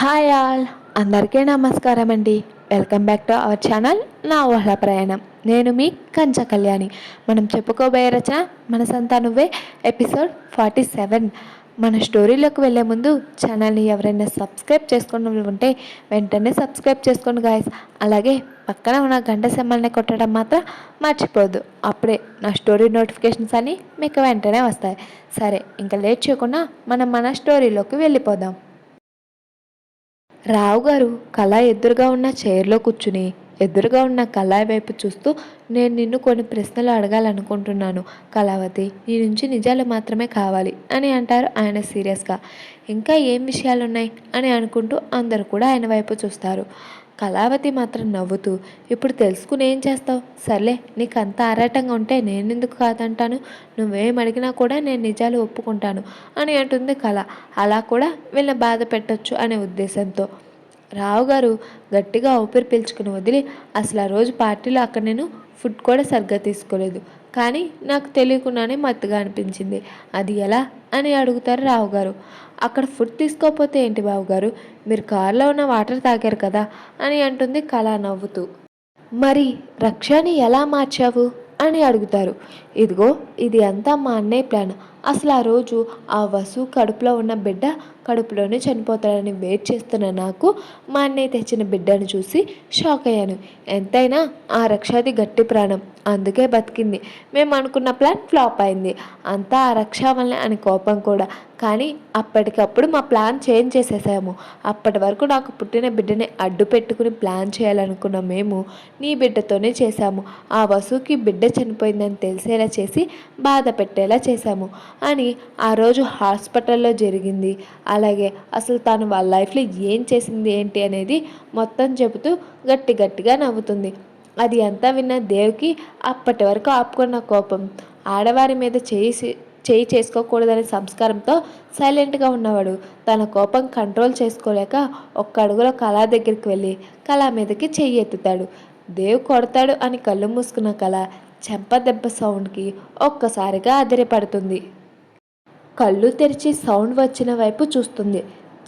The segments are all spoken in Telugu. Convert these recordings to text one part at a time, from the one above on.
Hi all. అందరికీ నమస్కారం అండి. Welcome back to our channel నా ఊహల ప్రయాణం. నేను మీ కంచ కళ్యాణి. మనం చెప్పుకోబోయే రచన మన సంతా నువ్వే ఎపిసోడ్ ఫార్టీ సెవెన్. మన స్టోరీలోకి వెళ్ళే ముందు ఛానల్ని ఎవరైనా సబ్స్క్రైబ్ చేసుకుని ఉంటే వెంటనే సబ్స్క్రైబ్ చేసుకోండి గాయస్ అలాగే పక్కన ఉన్న గంట సెమ్మల్ని కొట్టడం మాత్రం మర్చిపోద్దు అప్పుడే నా స్టోరీ నోటిఫికేషన్స్ అన్నీ మీకు వెంటనే వస్తాయి. సరే ఇంకా లేట్ చేయకుండా మనం మన స్టోరీలోకి వెళ్ళిపోదాం. రావు గారు కళ ఎదురుగా ఉన్న చైర్లో కూర్చుని ఎదురుగా ఉన్న కళాయి వైపు చూస్తూ నేను నిన్ను కొన్ని ప్రశ్నలు అడగాలనుకుంటున్నాను. కళావతి నీ నుంచి నిజాలు మాత్రమే కావాలి అని అంటారు ఆయన సీరియస్గా. ఇంకా ఏం విషయాలు ఉన్నాయి అని అనుకుంటూ అందరు కూడా ఆయన వైపు చూస్తారు. కళావతి మాత్రం నవ్వుతూ ఇప్పుడు తెలుసుకుని ఏం చేస్తావు? సర్లే నీకు అంత ఆరాటంగా ఉంటే నేనెందుకు కాదంటాను? నువ్వేం అడిగినా కూడా నేను నిజాలు ఒప్పుకుంటాను అని అంటుంది కళ. అలా కూడా వీళ్ళని బాధ పెట్టచ్చు అనే ఉద్దేశంతో. రావు గారు గట్టిగా ఊపిరి పీల్చుకుని వదిలి అసలు ఆ రోజు పార్టీలో అక్కడ నేను ఫుడ్ కూడా సరిగ్గా తీసుకోలేదు. కానీ నాకు తెలియకుండానే మత్తుగా అనిపించింది. అది ఎలా? అని అడుగుతారు రావు గారు అక్కడ ఫుడ్ తీసుకోకపోతే ఏంటి బావు గారు మీరు కారులో ఉన్న వాటర్ తాగారు కదా? అని అంటుంది కళ నవ్వుతూ. మరి రక్షని ఎలా మార్చావు? అని అడుగుతారు. ఇదిగో ఇది అంతా మా అన్నయ్య ప్లాన్. అసలు ఆ రోజు ఆ వసు కడుపులో ఉన్న బిడ్డ కడుపులోనే చనిపోతాడని వెయిట్ చేస్తున్న నాకు మా అన్నయ్య తెచ్చిన బిడ్డను చూసి షాక్ అయ్యాను. ఎంతైనా ఆ రక్షాది గట్టి ప్రాణం. అందుకే బతికింది. మేము అనుకున్న ప్లాన్ ఫ్లాప్ అయింది. అంతా ఆ రక్ష వల్లే అని కోపం కూడా. కానీ అప్పటికప్పుడు మా ప్లాన్ చేంజ్ చేసేసాము. అప్పటి వరకు నాకు పుట్టిన బిడ్డని అడ్డు పెట్టుకుని ప్లాన్ చేయాలనుకున్న మేము నీ బిడ్డతోనే చేశాము. ఆ వసుకి బిడ్డ చనిపోయిందని తెలిసేలా చేసి బాధ పెట్టేలా చేశాము. అని ఆ రోజు హాస్పిటల్లో జరిగింది. అలాగే అసలు తను వాళ్ళ లైఫ్లో ఏం చేసింది ఏంటి అనేది మొత్తం చెబుతూ గట్టి గట్టిగా నవ్వుతుంది. అది అంతా విన్న దేవ్కి అప్పటి వరకు ఆపుకున్న కోపం. ఆడవారి మీద చేసి చేయి చేసుకోకూడదనే సంస్కారంతో సైలెంట్గా ఉన్నవాడు తన కోపం కంట్రోల్ చేసుకోలేక ఒక్క అడుగులో కళా దగ్గరికి వెళ్ళి కళ మీదకి చెయ్యి ఎత్తుతాడు. దేవ్ కొడతాడు అని కళ్ళు మూసుకున్న కళ చెంప దెబ్బ సౌండ్కి ఒక్కసారిగా అదిరిపడుతుంది. కళ్ళు తెరిచి సౌండ్ వచ్చిన వైపు చూస్తుంది.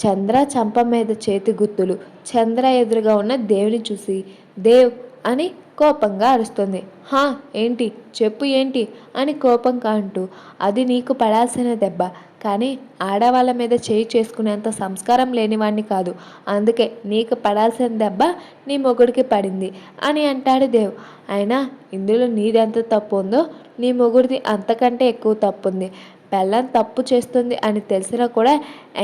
చంద్ర చంప మీద చేతి గుర్తులు చంద్ర ఎదురుగా ఉన్న దేవుని చూసి దేవ్ అని కోపంగా అరుస్తుంది. హా ఏంటి? చెప్పు ఏంటి? అని కోపంగా అంటూ అది నీకు పడాల్సిన దెబ్బ. కానీ ఆడవాళ్ళ మీద చేయి చేసుకునేంత సంస్కారం లేనివాణ్ణి కాదు. అందుకే నీకు పడాల్సిన దెబ్బ నీ మొగుడికి పడింది అని అంటాడు దేవ్. అయినా ఇందులో నీదెంత తప్పు ఉందో నీ మొగుడిది అంతకంటే ఎక్కువ తప్పు ఉంది. పెళ్ళం తప్పు చేస్తుంది అని తెలిసినా కూడా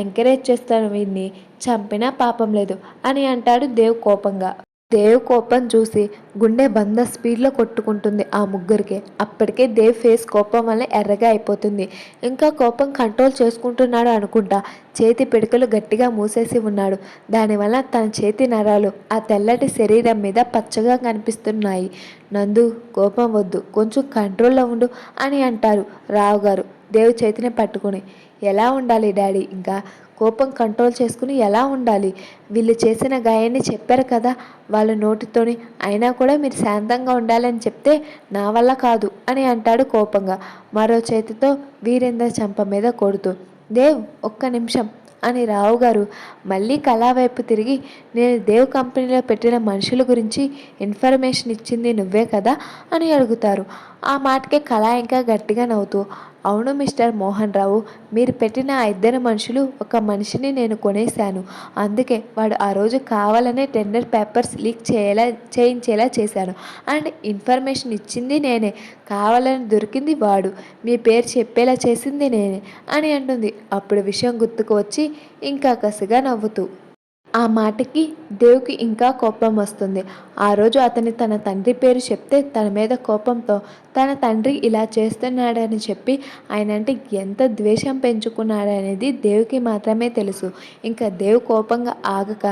ఎంకరేజ్ చేస్తాను వీడిని. చంపినా పాపం లేదు అని అంటాడు దేవ్ కోపంగా. దేవ్ కోపం చూసి గుండె బంద స్పీడ్లో కొట్టుకుంటుంది ఆ ముగ్గురికి. అప్పటికే దేవ్ ఫేస్ కోపం వల్ల ఎర్రగా అయిపోతుంది. ఇంకా కోపం కంట్రోల్ చేసుకుంటున్నాడు అనుకుంటా. చేతి పిడకలు గట్టిగా మూసేసి ఉన్నాడు. దానివల్ల తన చేతి నరాలు ఆ తెల్లటి శరీరం మీద పచ్చగా కనిపిస్తున్నాయి. నందు కోపం వద్దు కొంచెం కంట్రోల్లో ఉండు అని అంటారు రావు గారు దేవ్ చేతిని పట్టుకుని ఎలా ఉండాలి డాడీ? ఇంకా కోపం కంట్రోల్ చేసుకుని ఎలా ఉండాలి? వీళ్ళు చేసిన గాయాన్ని చెప్పారు కదా వాళ్ళ నోటితోని. అయినా కూడా మీరు శాంతంగా ఉండాలని చెప్తే నా వల్ల కాదు అని అంటాడు కోపంగా. మరో చేతితో వీరేంద్ర చంప మీద కొడుతూ దేవ్ ఒక్క నిమిషం అని రావు గారు మళ్ళీ కళా వైపు తిరిగి నేను దేవ్ కంపెనీలో పెట్టిన మనుషుల గురించి ఇన్ఫర్మేషన్ ఇచ్చింది నువ్వే కదా అని అడుగుతారు. ఆ మాటకి కళ ఇంకా గట్టిగా నవ్వుతూ అవును మిస్టర్ మోహన్ రావు మీరు పెట్టిన ఆ ఇద్దరు మనుషులు ఒక మనిషిని నేను కొనేశాను. అందుకే వాడు ఆ రోజు కావాలనే టెండర్ పేపర్స్ లీక్ చేయేలా చేయించేలా చేశాను. అండ్ ఇన్ఫర్మేషన్ ఇచ్చింది నేనే. కావాలని దొరికింది వాడు. మీ పేరు చెప్పేలా చేసింది నేనే. అని అంటుంది. అప్పుడు విషయం గుర్తుకు వచ్చి ఇంకా కసిగా నవ్వుతూ. ఆ మాటకి దేవుకి ఇంకా కోపం వస్తుంది. ఆ రోజు అతని తన తండ్రి పేరు చెప్తే తన మీద కోపంతో తన తండ్రి ఇలా చేస్తున్నాడని చెప్పి ఆయన అంటే ఎంత ద్వేషం పెంచుకున్నాడనేది దేవుకి మాత్రమే తెలుసు. ఇంకా దేవు కోపంగా ఆగక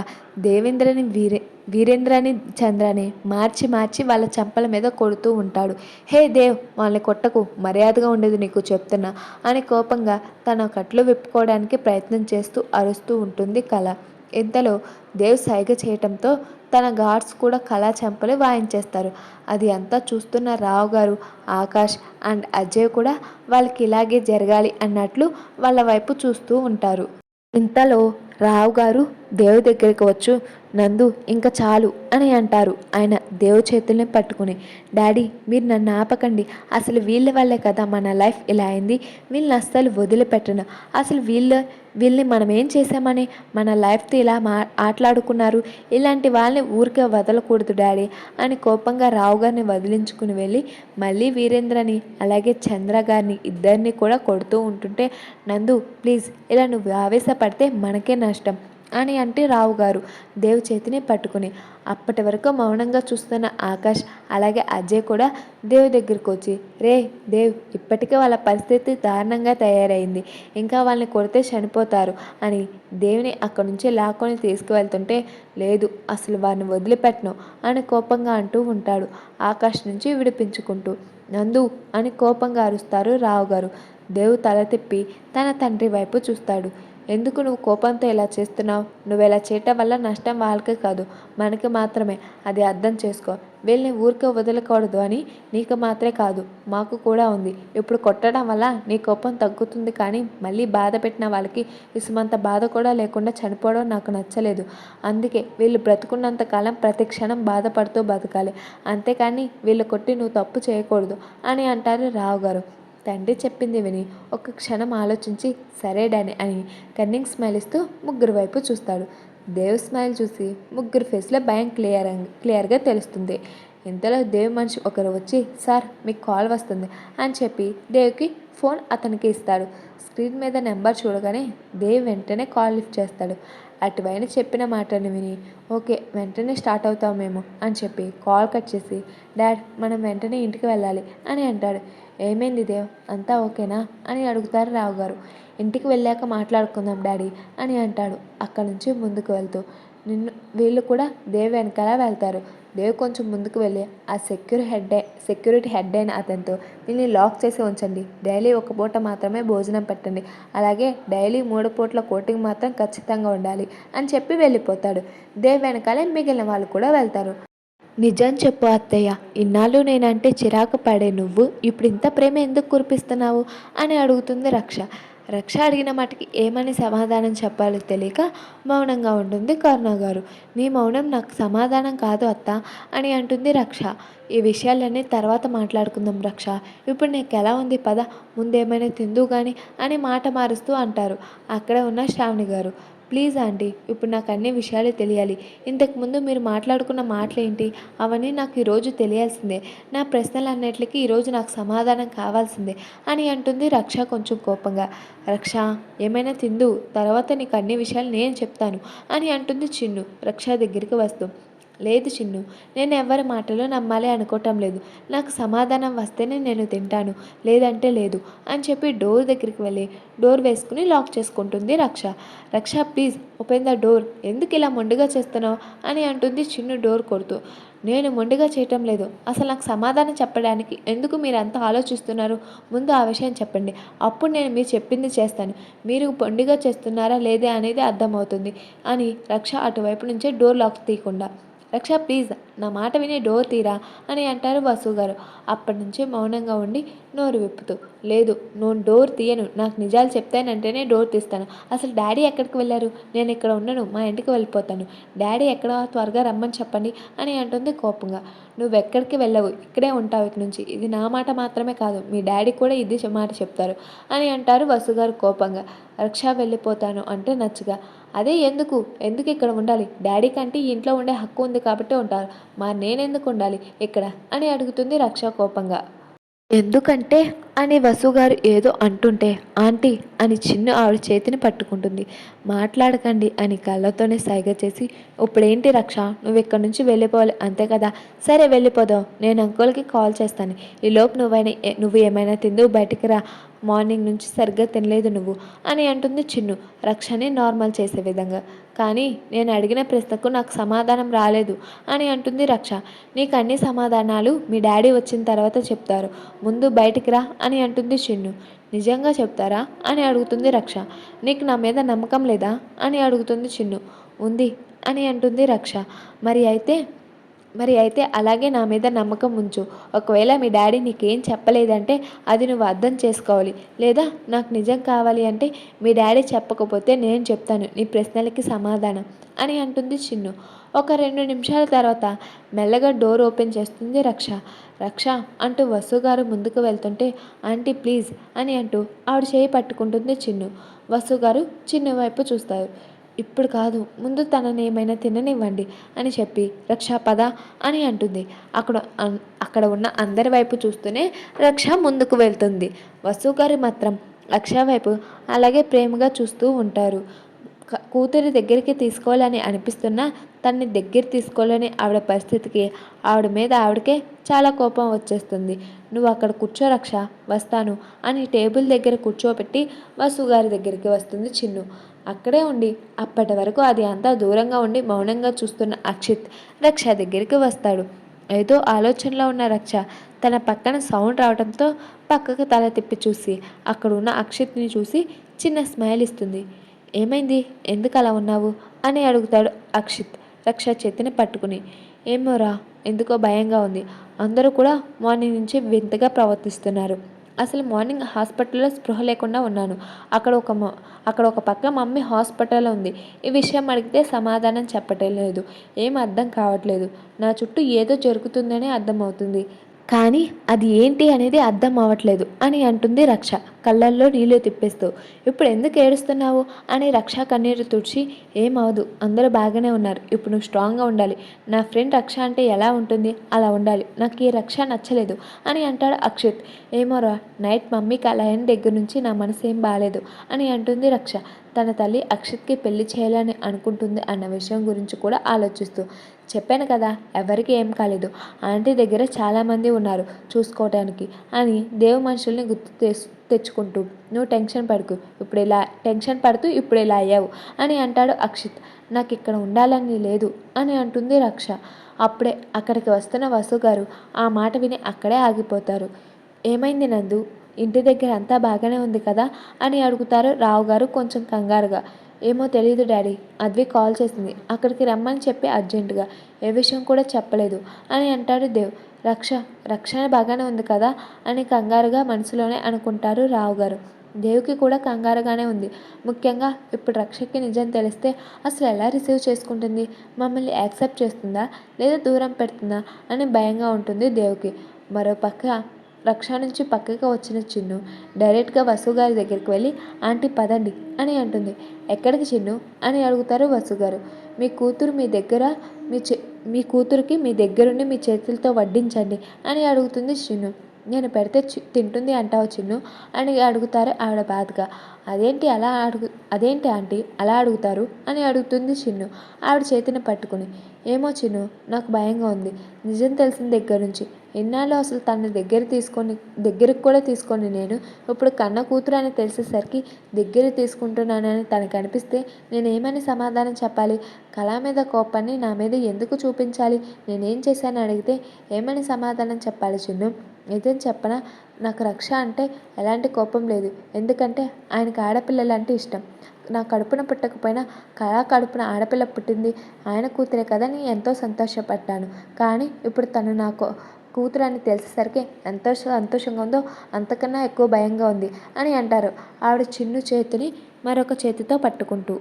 దేవేంద్రని వీరే వీరేంద్రని చంద్రని మార్చి మార్చి వాళ్ళ చంపల మీద కొడుతూ ఉంటాడు. హే దేవ్ వాళ్ళని కొట్టకు మర్యాదగా ఉండేది నీకు చెప్తున్నా అని కోపంగా తన కట్లు విప్పుకోవడానికి ప్రయత్నం చేస్తూ అరుస్తూ ఉంటుంది కళ. ఇంతలో దేవ్ సైగ చేయటంతో తన గార్డ్స్ కూడా కళా చెంపలు వాయించేస్తారు. అది అంతా చూస్తున్న రావు గారు ఆకాష్ అండ్ అజయ్ కూడా వాళ్ళకి ఇలాగే జరగాలి అన్నట్లు వాళ్ళ వైపు చూస్తూ ఉంటారు. ఇంతలో రావు గారు దేవు దగ్గరికి వచ్చు నందు ఇంకా చాలు అని అంటారు. ఆయన దేవు చేతుల్ని పట్టుకుని డాడీ మీరు నన్ను ఆపకండి అసలు వీళ్ళ వల్లే కదా మన లైఫ్ ఇలా అయింది వీళ్ళని అస్సలు వదిలిపెట్టను అసలు వీళ్ళ వీళ్ళని మనం ఏం చేసామని మన లైఫ్తో ఇలా మా ఆటలాడుకున్నారు. ఇలాంటి వాళ్ళని ఊరికే వదలకూడదు డాడీ అని కోపంగా రావు గారిని వదిలించుకుని వెళ్ళి మళ్ళీ వీరేంద్రని అలాగే చంద్ర గారిని ఇద్దరిని కూడా కొడుతూ ఉంటుంటే నందు ప్లీజ్ ఇలా నువ్వు ఆవేశపడితే మనకే నష్టం. అని అంటే రావు గారు దేవ్ చేతిని పట్టుకుని అప్పటి వరకు మౌనంగా చూస్తున్న ఆకాష్ అలాగే అజయ్ కూడా దేవ్ దగ్గరికి వచ్చి రే దేవ్ ఇప్పటికే వాళ్ళ పరిస్థితి దారుణంగా తయారైంది. ఇంకా వాళ్ళని కొడితే చనిపోతారు అని దేవుని అక్కడి నుంచి లాక్కొని తీసుకువెళ్తుంటే లేదు అసలు వారిని వదిలిపెట్టను అని కోపంగా అంటూ ఉంటాడు ఆకాష్ నుంచి విడిపించుకుంటూ. నందు అని కోపంగా అరుస్తారు రావు గారు. దేవు తల తిప్పి తన తండ్రి వైపు చూస్తాడు. ఎందుకు నువ్వు కోపంతో ఇలా చేస్తున్నావు? నువ్వు ఇలా చేయటం వల్ల నష్టం వాళ్ళకే కాదు మనకి మాత్రమే. అది అర్థం చేసుకో. వీళ్ళని ఊరికే వదలకూడదు అని నీకు మాత్రమే కాదు మాకు కూడా ఉంది. ఇప్పుడు కొట్టడం వల్ల నీ కోపం తగ్గుతుంది కానీ మళ్ళీ బాధ పెట్టిన వాళ్ళకి ఇసుమంత బాధ కూడా లేకుండా చనిపోవడం నాకు నచ్చలేదు. అందుకే వీళ్ళు బ్రతుకున్నంత కాలం ప్రతి క్షణం బాధపడుతూ బతకాలి. అంతేకాని వీళ్ళు కొట్టి నువ్వు తప్పు చేయకూడదు అని అంటారు రావు గారు తండ్రి చెప్పింది విని ఒక క్షణం ఆలోచించి సరే డానీ అని కన్నింగ్ స్మైల్ ఇస్తూ ముగ్గురు వైపు చూస్తాడు. దేవ్ స్మైల్ చూసి ముగ్గురు ఫేస్లో భయం క్లియర్ క్లియర్గా తెలుస్తుంది. ఇంతలో దేవ్ మనిషి ఒకరు వచ్చి సార్ మీకు కాల్ వస్తుంది అని చెప్పి దేవ్కి ఫోన్ అతనికి ఇస్తాడు. స్క్రీన్ మీద నెంబర్ చూడగానే దేవ్ వెంటనే కాల్ లిఫ్ట్ చేస్తాడు. అటువైన చెప్పిన మాటను విని ఓకే వెంటనే స్టార్ట్ అవుతాం మేము అని చెప్పి కాల్ కట్ చేసి డాడ్ మనం వెంటనే ఇంటికి వెళ్ళాలి అని అంటాడు. ఏమైంది దేవ్? అంతా ఓకేనా? అని అడుగుతారు రావు గారు ఇంటికి వెళ్ళాక మాట్లాడుకుందాం డాడీ అని అంటాడు అక్కడి నుంచి ముందుకు వెళ్తూ. నిన్ను వీళ్ళు కూడా దేవ్ వెనకాల వెళ్తారు. దేవ్ కొంచెం ముందుకు వెళ్ళి ఆ సెక్యూర్ హెడ్ సెక్యూరిటీ హెడ్ అయిన అతనితో దీన్ని లాక్ చేసి ఉంచండి. డైలీ ఒక పూట మాత్రమే భోజనం పెట్టండి. అలాగే డైలీ మూడు పూట్ల కోటింగ్ మాత్రం ఖచ్చితంగా ఉండాలి అని చెప్పి వెళ్ళిపోతాడు. దేవ్ వెనకాలే మిగిలిన వాళ్ళు కూడా వెళ్తారు. నిజం చెప్పు అత్తయ్య ఇన్నాళ్ళు నేనంటే చిరాకు పడే నువ్వు ఇప్పుడు ఇంత ప్రేమ ఎందుకు కురిపిస్తున్నావు? అని అడుగుతుంది రక్ష. రక్ష అడిగిన మాటకి ఏమని సమాధానం చెప్పాలో తెలియక మౌనంగా ఉంటుంది కరుణ గారు. నీ మౌనం నాకు సమాధానం కాదు అత్త అని అంటుంది రక్ష. ఈ విషయాలన్నీ తర్వాత మాట్లాడుకుందాం రక్ష. ఇప్పుడు నీకు ఎలా ఉంది పద ముందేమైనా తిందు కానీ అని మాట మారుస్తూ అంటారు. అక్కడ ఉన్న శ్రావణి గారు. ప్లీజ్ ఆంటీ ఇప్పుడు నాకు అన్ని విషయాలు తెలియాలి. ఇంతకుముందు మీరు మాట్లాడుకున్న మాటలేంటి? అవన్నీ నాకు ఈరోజు తెలియాల్సిందే. నా ప్రశ్నలు అన్నిటికీ ఈరోజు నాకు సమాధానం కావాల్సిందే అని అంటుంది రక్ష కొంచెం కోపంగా. రక్ష ఏమైనా తిందు తర్వాత నీకు అన్ని విషయాలు నేను చెప్తాను అని అంటుంది చిన్ను. రక్ష దగ్గరికి వస్తూ లేదు చిన్ను నేను ఎవరి మాటలో నమ్మాలి అనుకోవటం లేదు. నాకు సమాధానం వస్తేనే నేను తింటాను. లేదంటే లేదు అని చెప్పి డోర్ దగ్గరికి వెళ్ళి డోర్ వేసుకుని లాక్ చేసుకుంటుంది రక్ష. రక్ష ప్లీజ్ ఓపెన్ ద డోర్. ఎందుకు ఇలా మొండిగా చేస్తున్నావు? అని అంటుంది చిన్ను డోర్ కొడుతూ. నేను మొండిగా చేయటం లేదు. అసలు నాకు సమాధానం చెప్పడానికి ఎందుకు మీరు అంత ఆలోచిస్తున్నారు? ముందు ఆ విషయం చెప్పండి. అప్పుడు నేను మీరు చెప్పింది చేస్తాను. మీరు మొండిగా చేస్తున్నారా లేదే అనేది అర్థమవుతుంది అని రక్ష అటువైపు నుంచే డోర్ లాక్ తీయకుండా రక్ష ప్లీజ్ నా మాట విని డోర్ తీరా అని అంటారు వసు గారు. అప్పటి నుంచి మౌనంగా ఉండి నోరు విప్పుతూ లేదు నువ్వు డోర్ తీయను నాకు నిజాలు చెప్తానంటేనే డోర్ తీస్తాను. అసలు డాడీ ఎక్కడికి వెళ్ళారు? నేను ఇక్కడ ఉండను మా ఇంటికి వెళ్ళిపోతాను. డాడీ ఎక్కడ? త్వరగా రమ్మని చెప్పండి అని అంటుంది కోపంగా. నువ్వు ఎక్కడికి వెళ్ళవు ఇక్కడే ఉంటావు ఇక నుంచి. ఇది నా మాట మాత్రమే కాదు మీ డాడీ కూడా ఇది మాట చెప్తారు అని అంటారు వసు గారు కోపంగా. రక్ష వెళ్ళిపోతాను అంటే నచ్చగా. అదే ఎందుకు? ఎందుకు ఇక్కడ ఉండాలి? డాడీ కంటే ఇంట్లో ఉండే హక్కు ఉంది కాబట్టి ఉంటారు. మా నేనెందుకు ఉండాలి ఇక్కడ? అని అడుగుతుంది రక్ష కోపంగా. ఎందుకంటే అని వసుగారు ఏదో అంటుంటే ఆంటీ అని చిన్ను ఆవిడ చేతిని పట్టుకుంటుంది. మాట్లాడకండి అని కళ్ళతోనే సైగ చేసి ఇప్పుడేంటి రక్ష? నువ్వు ఇక్కడి నుంచి వెళ్ళిపోవాలి? అంతే కదా? సరే వెళ్ళిపోదాం. నేను అంకుల్కి కాల్ చేస్తాను. ఈలోపు నువ్వైనా నువ్వు ఏమైనా తిందువు బయటికి రా. మార్నింగ్ నుంచి సరిగ్గా తినలేదు నువ్వు అని అంటుంది చిన్ను రక్షని నార్మల్ చేసే విధంగా. కానీ నేను అడిగిన ప్రశ్నకు నాకు సమాధానం రాలేదు అని అంటుంది రక్ష. నీకు అన్ని సమాధానాలు మీ డాడీ వచ్చిన తర్వాత చెప్తారు. ముందు బయటికి రా అని అంటుంది చిన్ను. నిజంగా చెప్తారా? అని అడుగుతుంది రక్ష. నీకు నా మీద నమ్మకం లేదా? అని అడుగుతుంది చిన్ను. ఉంది అని అంటుంది రక్ష. మరి అయితే మరి అయితే అలాగే నా మీద నమ్మకం ఉంచు. ఒకవేళ మీ డాడీ నీకేం చెప్పలేదంటే అది నువ్వు అర్థం చేసుకోవాలి. లేదా నాకు నిజం కావాలి అంటే మీ డాడీ చెప్పకపోతే నేను చెప్తాను. నీ ప్రశ్నలకి సమాధానం అని అంటుంది చిన్ను. ఒక రెండు నిమిషాల తర్వాత మెల్లగా డోర్ ఓపెన్ చేస్తుంది రక్ష. రక్ష అంటూ వసు గారు ముందుకు వెళ్తుంటే ఆంటీ ప్లీజ్ అని అంటూ ఆవిడ చేయి పట్టుకుంటుంది చిన్ను. వసు గారు చిన్ను వైపు చూస్తారు. ఇప్పుడు కాదు ముందు తనని ఏమైనా తిననివ్వండి అని చెప్పి రక్ష పద అని అంటుంది. అక్కడ అక్కడ ఉన్న అందరి వైపు చూస్తూనే రక్ష ముందుకు వెళ్తుంది. వసు గారు మాత్రం రక్ష వైపు అలాగే ప్రేమగా చూస్తూ ఉంటారు. కూతురి దగ్గరికి తీసుకోవాలని అనిపిస్తున్నా తన్ని దగ్గర తీసుకోవాలని ఆవిడ పరిస్థితికి ఆవిడ మీద ఆవిడకే చాలా కోపం వచ్చేస్తుంది. నువ్వు అక్కడ కూర్చో రక్ష వస్తాను అని టేబుల్ దగ్గర కూర్చోబెట్టి వసు గారి దగ్గరికి వస్తుంది చిన్ను. అక్కడే ఉండి అప్పటి వరకు అది అంతా దూరంగా ఉండి మౌనంగా చూస్తున్న అక్షిత్ రక్ష దగ్గరికి వస్తాడు. ఏదో ఆలోచనలో ఉన్న రక్ష తన పక్కన సౌండ్ రావడంతో పక్కకు తల తిప్పి చూసి అక్కడ ఉన్న అక్షిత్ని చూసి చిన్న స్మైల్ ఇస్తుంది. ఏమైంది? ఎందుకు అలా ఉన్నావు? అని అడుగుతాడు అక్షిత్. రక్ష చేతిని పట్టుకుని. ఏమోరా ఎందుకో భయంగా ఉంది. అందరూ కూడా మార్నింగ్ నుంచి వింతగా ప్రవర్తిస్తున్నారు. అసలు మార్నింగ్ హాస్పిటల్లో స్పృహ లేకుండా ఉన్నాను. అక్కడ ఒక అక్కడ ఒక పక్క మమ్మీ హాస్పిటల్ ఉంది. ఈ విషయం అడిగితే సమాధానం చెప్పటం లేదు. ఏం అర్థం కావట్లేదు. నా చుట్టూ ఏదో జరుగుతుందని అర్థమవుతుంది. కానీ అది ఏంటి అనేది అర్థం అవ్వట్లేదు అని అంటుంది రక్ష. కళ్ళల్లో నీళ్ళు తిప్పేస్తూ ఇప్పుడు ఎందుకు ఏడుస్తున్నావు? అని రక్ష కన్నీరు తుడిచి ఏమవదు అందరూ బాగానే ఉన్నారు ఇప్పుడు నువ్వు స్ట్రాంగ్గా ఉండాలి. నా ఫ్రెండ్ రక్ష అంటే ఎలా ఉంటుంది? అలా ఉండాలి. నాకు ఈ రక్ష నచ్చలేదు అని అంటాడు అక్షిత్. ఏమోరా నైట్ మమ్మీకి అలా అయిన దగ్గర నుంచి నా మనసు ఏం బాగాలేదు అని అంటుంది రక్ష. తన తల్లి అక్షిత్కి పెళ్ళి చేయాలని అనుకుంటుంది అన్న విషయం గురించి కూడా ఆలోచిస్తూ. చెప్పాను కదా ఎవరికి ఏం కాలేదు. ఆంటీ దగ్గర చాలామంది ఉన్నారు చూసుకోవటానికి అని దేవు మనుషుల్ని గుర్తు తెచ్చుకుంటూ. నువ్వు టెన్షన్ పడుకు ఇప్పుడు ఇలా టెన్షన్ పడుతూ ఇప్పుడు ఇలా అయ్యావు అని అంటాడు అక్షిత్. నాకు ఇక్కడ ఉండాలని లేదు అని అంటుంది రక్ష. అప్పుడే అక్కడికి వస్తున్న వసు గారు ఆ మాట విని అక్కడే ఆగిపోతారు. ఏమైంది నందు? ఇంటి దగ్గర అంతా బాగానే ఉంది కదా అని అడుగుతారు రావు గారు కొంచెం కంగారుగా. ఏమో తెలియదు డాడీ అద్వి కాల్ చేసింది. అక్కడికి రమ్మని చెప్పి అర్జెంటుగా. ఏ విషయం కూడా చెప్పలేదు అని అంటాడు దేవ్. రక్ష రక్షణ బాగానే ఉంది కదా అని కంగారుగా మనసులోనే అనుకుంటారు రావు గారు. దేవుకి కూడా కంగారుగానే ఉంది. ముఖ్యంగా ఇప్పుడు రక్షకి నిజం తెలిస్తే అసలు ఎలా రిసీవ్ చేసుకుంటుంది? మమ్మల్ని యాక్సెప్ట్ చేస్తుందా? లేదా దూరం పెడుతుందా? అని భయంగా ఉంటుంది దేవుకి. మరోపక్క రక్ష నుంచి పక్కకి వచ్చిన చిన్ను డైరెక్ట్గా వసుగారి దగ్గరికి వెళ్ళి ఆంటీ పదండి అని అంటుంది. ఎక్కడికి చిన్ను? అని అడుగుతారు వసుగారు మీ కూతురు మీ దగ్గర మీ చే మీ కూతురికి మీ దగ్గరుండి మీ చేతులతో వడ్డించండి అని అడుగుతుంది చిన్ను. నేను పెడితే తింటుంది అంటావు చిన్ను? అని అడుగుతారు ఆవిడ బాధగా. అదేంటి అలా అడుగు అదేంటి ఆంటీ అలా అడుగుతారు? అని అడుగుతుంది చిన్ను. ఆవిడ చేతిని పట్టుకుని ఏమో చిన్ను నాకు భయంగా ఉంది. నిజం తెలిసిన దగ్గర నుంచి ఎన్నాళ్ళు అసలు తన దగ్గర తీసుకొని దగ్గరకు కూడా తీసుకొని నేను ఇప్పుడు కన్న కూతురు అని తెలిసేసరికి దగ్గర తీసుకుంటున్నానని తనకు అనిపిస్తే నేనేమని సమాధానం చెప్పాలి? కళ మీద కోపాన్ని నా మీద ఎందుకు చూపించాలి? నేనేం చేశాను అడిగితే ఏమని సమాధానం చెప్పాలి చిన్ను? నిజం చెప్పనా? నాకు రక్ష అంటే ఎలాంటి కోపం లేదు. ఎందుకంటే ఆయనకి ఆడపిల్లలు అంటే ఇష్టం. నా కడుపున పుట్టకపోయినా కళా కడుపున ఆడపిల్ల పుట్టింది. ఆయన కూతురే కదా నేను ఎంతో సంతోషపడ్డాను. కానీ ఇప్పుడు తను నాకు కూతురు అని తెలిసేసరికి ఎంత సంతోషంగా ఉందో అంతకన్నా ఎక్కువ భయంగా ఉంది అని అంటారు. ఆవిడ చిన్ను చేతిని మరొక చేతితో పట్టుకుంటూ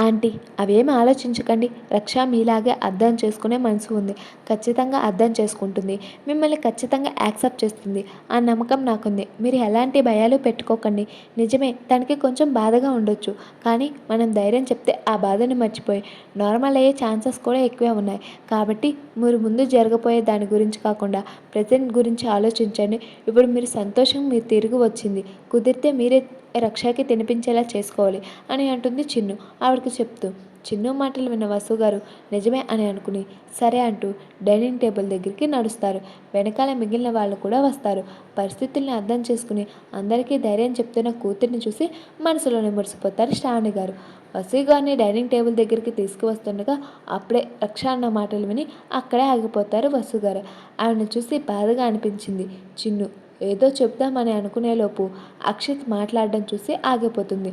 ఆంటీ అవేమి ఆలోచించకండి. రక్ష మీలాగే అర్థం చేసుకునే మనసు ఉంది. ఖచ్చితంగా అర్థం చేసుకుంటుంది. మిమ్మల్ని ఖచ్చితంగా యాక్సెప్ట్ చేస్తుంది. ఆ నమ్మకం నాకుంది. మీరు ఎలాంటి భయాలు పెట్టుకోకండి. నిజమే తనకి కొంచెం బాధగా ఉండొచ్చు. కానీ మనం ధైర్యం చెప్తే ఆ బాధని మర్చిపోయి నార్మల్ అయ్యే ఛాన్సెస్ కూడా ఎక్కువే ఉన్నాయి. కాబట్టి మీరు ముందు జరగబోయే దాని గురించి కాకుండా ప్రజెంట్ గురించి ఆలోచించండి. ఇప్పుడు మీరు సంతోషం మీరు తిరిగి వచ్చింది. కుదిరితే మీరే రక్షకి తినిపించేలా చేసుకోవాలి అని అంటుంది చిన్ను. ఆవిడకి చెప్తూ చిన్ను మాటలు విన్న వసు గారు నిజమే అని అనుకుని సరే అంటూ డైనింగ్ టేబుల్ దగ్గరికి నడుస్తారు. వెనకాల మిగిలిన వాళ్ళు కూడా వస్తారు. పరిస్థితుల్ని అర్థం చేసుకుని అందరికీ ధైర్యం చెప్తున్న కూతుర్ని చూసి మనసులోనే మురిసిపోతారు శ్రావణి గారు. వసు గారిని డైనింగ్ టేబుల్ దగ్గరికి తీసుకువస్తుండగా అప్పుడే రక్ష అన్న మాటలు విని అక్కడే ఆగిపోతారు వసు గారు ఆవిడని చూసి బాధగా అనిపించింది చిన్ను. ఏదో చెప్దామని అనుకునేలోపు అక్షిత్ మాట్లాడడం చూసి ఆగిపోతుంది.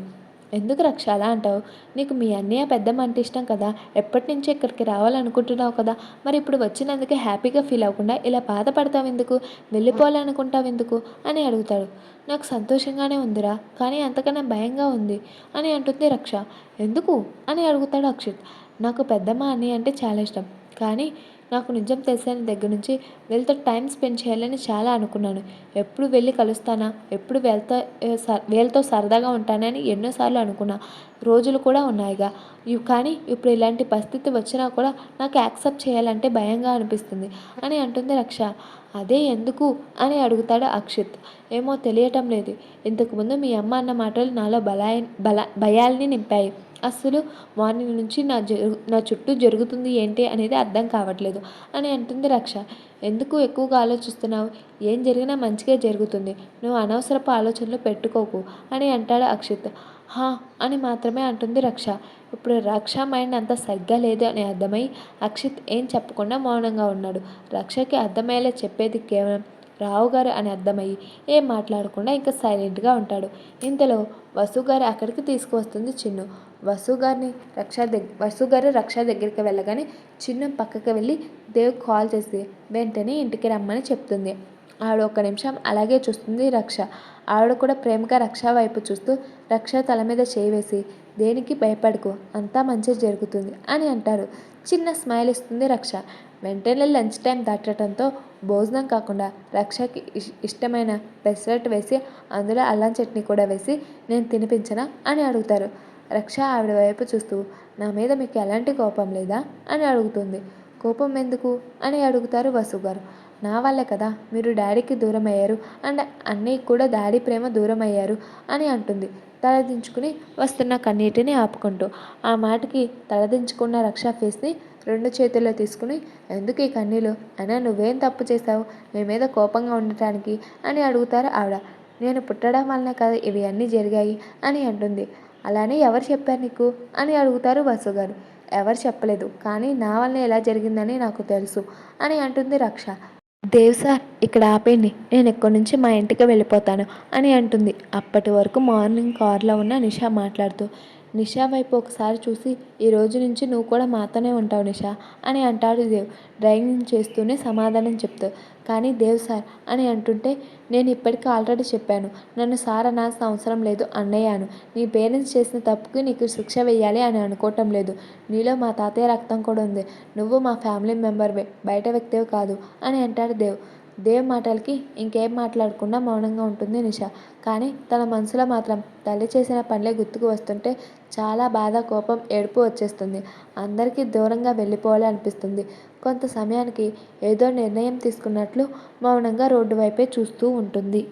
ఎందుకు రక్ష అలా అంటావు? నీకు మీ అన్నయ్య పెద్దమ్మ అంటే ఇష్టం కదా? ఎప్పటి నుంచి ఇక్కడికి రావాలనుకుంటున్నావు కదా? మరి ఇప్పుడు వచ్చినందుకే హ్యాపీగా ఫీల్ అవ్వకుండా ఇలా బాధపడతావు ఎందుకు? వెళ్ళిపోవాలనుకుంటావు ఎందుకు? అని అడుగుతాడు. నాకు సంతోషంగానే ఉందిరా కానీ అంతకన్నా భయంగా ఉంది అని అంటుంది రక్ష. ఎందుకు? అని అడుగుతాడు అక్షిత్. నాకు పెద్దమ్మ అన్నయ్య అంటే చాలా ఇష్టం కానీ నాకు నిజం తెలిసిన దగ్గర నుంచి వీళ్ళతో టైం స్పెండ్ చేయాలని చాలా అనుకున్నాను. ఎప్పుడు వెళ్ళి కలుస్తానా? ఎప్పుడు వెళ్తా వీళ్ళతో సరదాగా ఉంటానని ఎన్నోసార్లు అనుకున్నా. రోజులు కూడా ఉన్నాయిగా. ఇవి కానీ ఇప్పుడు ఇలాంటి పరిస్థితి వచ్చినా కూడా నాకు యాక్సెప్ట్ చేయాలంటే భయంగా అనిపిస్తుంది. అని అంటుంది రక్ష. అదే ఎందుకు? అని అడుగుతాడు అక్షిత్. ఏమో తెలియటం లేదు. ఇంతకుముందు మీ అమ్మ అన్న మాటలు నాలో బలాయ బల భయాల్ని నింపాయి. అస్సలు మార్నింగ్ నుంచి నా జరు నా చుట్టూ జరుగుతుంది ఏంటి అనేది అర్థం కావట్లేదు. అని అంటుంది రక్ష. ఎందుకు ఎక్కువగా ఆలోచిస్తున్నావు? ఏం జరిగినా మంచిగా జరుగుతుంది. నువ్వు అనవసరపు ఆలోచనలు పెట్టుకోకు అని అంటాడు అక్షిత్. హా అని మాత్రమే అంటుంది రక్ష. ఇప్పుడు రక్ష మైండ్ అంత సరిగ్గా లేదు అని అర్థమై అక్షిత్ ఏం చెప్పకుండా మౌనంగా ఉన్నాడు. రక్షకి అర్థమయ్యేలా చెప్పేది కేవలం రావు గారు అని అర్థమయ్యి ఏం మాట్లాడకుండా ఇంకా సైలెంట్గా ఉంటాడు. ఇంతలో వసుగారు అక్కడికి తీసుకువస్తుంది చిన్ను. వసుగారిని రక్ష దగ్గర వసుగారు రక్ష దగ్గరికి వెళ్ళగానే చిన్ను పక్కకి వెళ్ళి దేవ్ కాల్ చేసి వెంటనే ఇంటికి రమ్మని చెప్తుంది. ఆవిడ ఒక్క నిమిషం అలాగే చూస్తుంది రక్ష. ఆవిడ కూడా ప్రేమగా రక్ష వైపు చూస్తూ రక్ష తల మీద చేవేసి దేనికి భయపడకు అంతా మంచి జరుగుతుంది అని అంటారు. చిన్న స్మైల్ ఇస్తుంది రక్ష. వెంటనే లంచ్ టైం దాటడంతో భోజనం కాకుండా రక్షకి ఇష్టమైన పెసరట్ వేసి అందులో అల్లం చట్నీ కూడా వేసి నేను తినిపించనా? అని అడుగుతారు. రక్ష ఆవిడ వైపు చూస్తూ నా మీద మీకు ఎలాంటి కోపం లేదా? అని అడుగుతుంది. కోపం ఎందుకు? అని అడుగుతారు వసు గారు. నా వల్లే కదా మీరు డాడీకి దూరం అయ్యారు అండ్ అన్నయ్య కూడా డాడీ ప్రేమ దూరం అయ్యారు అని అంటుంది. తలదించుకుని వస్తున్న కన్నీటిని ఆపుకుంటూ ఆ మాటకి తలదించుకున్న రక్ష ఫేస్ని రెండు చేతుల్లో తీసుకుని ఎందుకు ఈ కన్నీళ్ళు? అయినా నువ్వేం తప్పు చేశావు? మీ మీద కోపంగా ఉండటానికి? అని అడుగుతారు ఆవిడ. నేను పుట్టడం వలన కదా ఇవి అన్నీ జరిగాయి అని అంటుంది. అలానే ఎవరు చెప్పారు నీకు? అని అడుగుతారు వసు గారు. ఎవరు చెప్పలేదు కానీ నా వలన ఎలా జరిగిందని నాకు తెలుసు అని అంటుంది రక్ష. దేవ్ సార్ ఇక్కడ ఆపేయండి నేను ఇక్కడి నుంచి మా ఇంటికి వెళ్ళిపోతాను అని అంటుంది. అప్పటి వరకు మార్నింగ్ కార్లో ఉన్న నిషా మాట్లాడుతూ నిషా వైపు ఒకసారి చూసి ఈ రోజు నుంచి నువ్వు కూడా మాతోనే ఉంటావు నిషా అని అంటాడు దేవ్. డ్రైవింగ్ చేస్తూనే సమాధానం చెప్తావు కానీ దేవ్ సార్ అని అంటుంటే నేను ఇప్పటికీ ఆల్రెడీ చెప్పాను. నన్ను సార్ అనాల్సిన అవసరం లేదు అన్నయ్యాను. నీ పేరెంట్స్ చేసిన తప్పుకి నీకు శిక్ష వేయాలి అని అనుకోవటం లేదు. నీలో మా తాతయ్య రక్తం కూడా ఉంది. నువ్వు మా ఫ్యామిలీ మెంబర్వే. బయట వ్యక్తివి కాదు అని అంటాడు దేవ్. దేవ్ మాటలకి ఇంకేం మాట్లాడకుండా మౌనంగా ఉంటుంది నిషా. కానీ తన మనసులో మాత్రం తల్లి చేసిన పనులే గుర్తుకు వస్తుంటే చాలా బాధ కోపం ఏడుపు వచ్చేస్తుంది. అందరికీ దూరంగా వెళ్ళిపోవాలి అనిపిస్తుంది. కొంత సమయానికి ఏదో నిర్ణయం తీసుకున్నట్లు మౌనంగా రోడ్డు వైపే చూస్తూ ఉంటుంది.